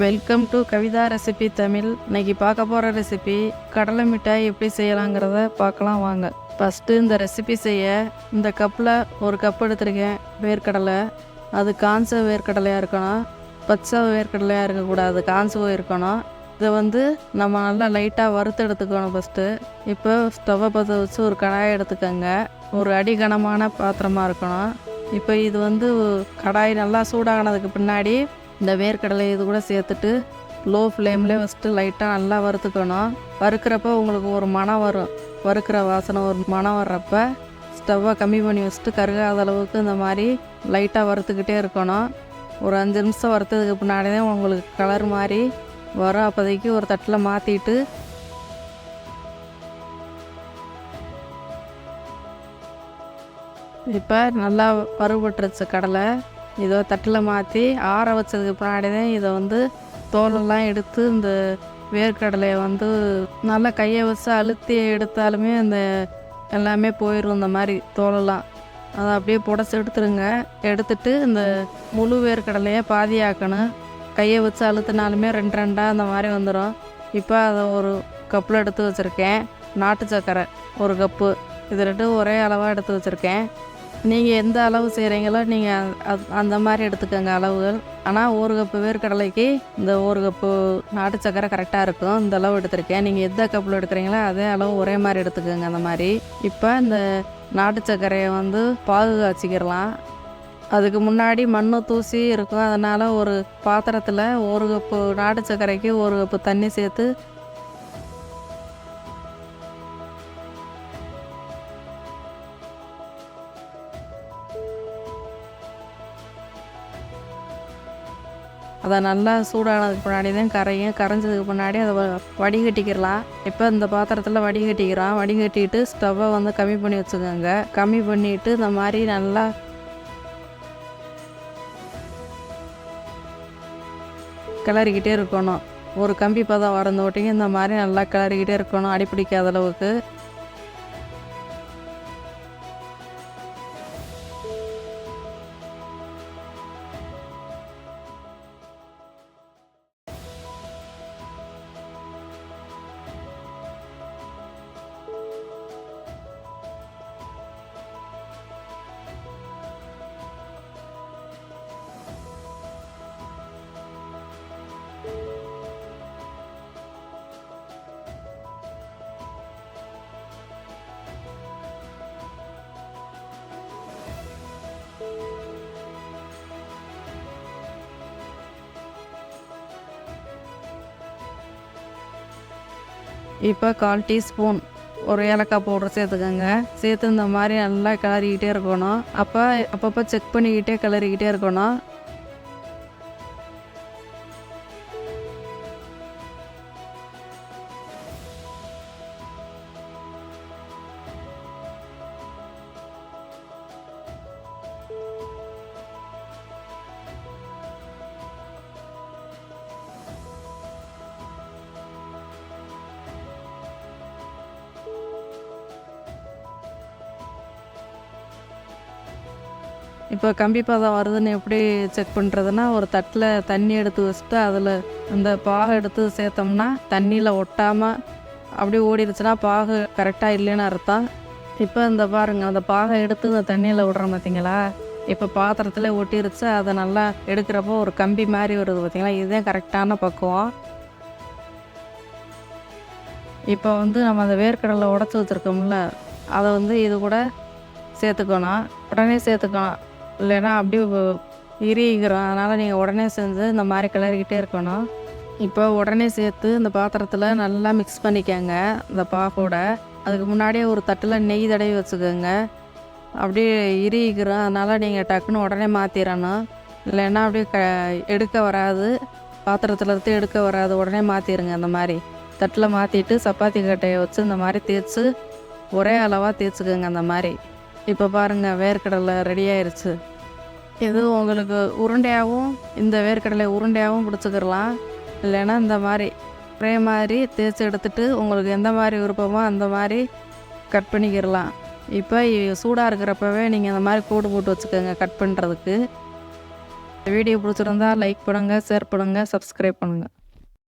Welcome to Kavitha recipe Tamil இன்னைக்கு பார்க்க போகிற ரெசிபி கடலை மிட்டாய் எப்படி செய்யலாங்கிறத பார்க்கலாம் வாங்க. ஃபஸ்ட்டு இந்த ரெசிபி செய்ய இந்த கப்பில் ஒரு கப் எடுத்துருக்கேன் வேர்க்கடலை. அது காஞ்ச வேர்க்கடலையாக இருக்கணும் பச்சை வேர்க்கடலையாக இருக்கக்கூடாது காஞ்சவும் இருக்கணும். இதை வந்து நம்ம நல்லா லைட்டாக வறுத்து எடுத்துக்கணும் ஃபஸ்ட்டு இப்போ ஸ்டவ்வை பற்ற வச்சு ஒரு கடாயை எடுத்துக்கோங்க. ஒரு அடி கனமான பாத்திரமாக இருக்கணும். இப்போ இது வந்து கடாய் நல்லா சூடாகினதுக்கு பின்னாடி இந்த வேர்க்கடலை இது கூட சேர்த்துட்டு லோ ஃப்ளேம்லேயே ஃபஸ்ட்டு லைட்டாக நல்லா வறுத்துக்கணும். வறுக்கிறப்ப உங்களுக்கு ஒரு மனம் வரும். வறுக்கிற வாசனை ஒரு மனம் வர்றப்ப ஸ்டவ்வை கம்மி பண்ணி வச்சுட்டு கருகாத அளவுக்கு இந்த மாதிரி லைட்டாக வறுத்துக்கிட்டே இருக்கணும். ஒரு அஞ்சு நிமிஷம் வறுத்ததுக்கு பின்னாடி தான் உங்களுக்கு கலர் மாதிரி வரும் அப்போதைக்கு ஒரு தட்டில் மாற்றிட்டு இப்போ நல்லா பருவப்பட்டுருச்சு கடலை. இதோ தட்டில் மாற்றி ஆற வச்சதுக்கு பின்னாடி தான் இதை வந்து தோலெல்லாம் எடுத்து இந்த வேர்க்கடலையை வந்து நல்லா கையை வச்சு அழுத்தி எடுத்தாலுமே அந்த எல்லாமே போயிடும் இந்த மாதிரி தோலெல்லாம். அதை அப்படியே புடச்சி எடுத்துருங்க. எடுத்துட்டு இந்த முழு வேர்க்கடலையை பாதியாக்கணும். கையை வச்சு அழுத்தினாலுமே ரெண்டு ரெண்டாக அந்த மாதிரி வந்துடும் இப்போ அதை ஒரு கப்பில் எடுத்து வச்சுருக்கேன். நாட்டு சக்கரை ஒரு கப்பு. இது ரெண்டும் ஒரே அளவாக எடுத்து வச்சுருக்கேன். நீங்கள் எந்த அளவு செய்கிறீங்களோ நீங்கள் அது அந்த மாதிரி எடுத்துக்கோங்க அளவுகள். ஆனால் ஒரு கப்பு வேர்க்கடலைக்கு இந்த ஒரு கப்பு நாட்டு சக்கரை கரெக்டாக இருக்கும். இந்த அளவு எடுத்திருக்கேன். நீங்கள் எந்த கப்பில் எடுக்கிறீங்களோ அதே அளவு ஒரே மாதிரி எடுத்துக்கோங்க அந்த மாதிரி. இப்போ இந்த நாட்டு சர்க்கரையை வந்து பாகு காய்ச்சிக்கிறலாம் அதுக்கு முன்னாடி மண்ணு தூசி இருக்கும். அதனால் ஒரு பாத்திரத்தில் ஒரு கப்பு நாட்டு சர்க்கரைக்கு ஒரு கப்பு தண்ணி சேர்த்து அதை நல்லா சூடானதுக்கு முன்னாடி தான் கரையும் கரைஞ்சதுக்கு முன்னாடி அதை வ- வடிகட்டிக்கிறலாம் இப்போ இந்த பாத்திரத்தில் வடிகட்டிக்கிறோம். வடிகட்டிட்டு ஸ்டவ்வை வந்து கம்மி பண்ணி வச்சுக்கோங்க. கம்மி பண்ணிவிட்டு இந்த மாதிரி நல்லா கிளறிக்கிட்டே இருக்கணும். ஒரு கம்பி பதம் வரந்த ஓட்டிங்க இந்த மாதிரி நல்லா கிளறிக்கிட்டே இருக்கணும். அடிப்பிடிக்காத அளவுக்கு. இப்போ கால் டீஸ்பூன் ஒரு ஏலக்காய் பவுடர் சேர்த்துக்கோங்க. சேர்த்து இந்த மாதிரி நல்லா கிளறிக்கிட்டே இருக்கணும். அப்போ அப்பப்போ செக் பண்ணிக்கிட்டே கிளறிக்கிட்டே இருக்கணும். இப்போ கம்பி பதம் வருதுன்னு எப்படி செக் பண்ணுறதுன்னா ஒரு தட்டில் தண்ணி எடுத்து வச்சுட்டு அதில் அந்த பாகு எடுத்து சேர்த்தோம்னா தண்ணியில் ஒட்டாமல் அப்படியே ஓடிடுச்சுன்னா பாகு கரெக்டாக இல்லைன்னு அர்த்தம். இப்போ இந்த பாருங்க அந்த பாகை எடுத்து இந்த தண்ணியில் விட்றோம் பார்த்தீங்களா இப்போ பாத்திரத்தில் ஒட்டிருச்சு அதை நல்லா எடுக்கிறப்போ ஒரு கம்பி மாதிரி வருது பார்த்தீங்களா இதுதான் கரெக்டான பக்குவம். இப்போ வந்து நம்ம அந்த வேர்க்கடலை உடச்சி வச்சுருக்கோம்ல அதை வந்து இது கூட சேர்த்துக்கணும். உடனே சேர்த்துக்கணும் இல்லைன்னா அப்படியே இறிகிறோம் அதனால் நீங்கள் உடனே செஞ்சு இந்த மாதிரி கிளறிக்கிட்டே இருக்கணும். இப்போ உடனே சேர்த்து இந்த பாத்திரத்தில் நல்லா மிக்ஸ் பண்ணிக்கோங்க இந்த பாகோட அதுக்கு முன்னாடியே ஒரு தட்டில் நெய் தடவி வச்சுக்கோங்க. அப்படியே இறிகிறோம் அதனால் நீங்கள் டக்குன்னு உடனே மாற்றிடணும் இல்லைன்னா அப்படியே க எடுக்க வராது. பாத்திரத்தில் இருந்து எடுக்க வராது. உடனே மாற்றிடுங்க அந்த மாதிரி. தட்டில் மாற்றிட்டு சப்பாத்தி கட்டையை வச்சு இந்த மாதிரி தேய்ச்சி ஒரே அளவாக தேய்ச்சிக்கோங்க அந்த மாதிரி. இப்போ பாருங்கள் வேர்க்கடலை ரெடி ஆயிடுச்சு இது உங்களுக்கு உருண்டையாகவும் இந்த வேர்க்கடலை உருண்டையாகவும் பிடிச்சிக்கிறலாம் இல்லைன்னா இந்த மாதிரி ஒரே மாதிரி தேய்ச்சி எடுத்துட்டு உங்களுக்கு எந்த மாதிரி விருப்பமோ அந்த மாதிரி கட் பண்ணிக்கிடலாம். இப்போ சூடாக இருக்கிறப்பவே நீங்கள் இந்த மாதிரி கூடு போட்டு வச்சுக்கோங்க கட் பண்ணுறதுக்கு வீடியோ பிடிச்சிருந்தா லைக் பண்ணுங்கள் ஷேர் பண்ணுங்கள் சப்ஸ்கிரைப் பண்ணுங்கள்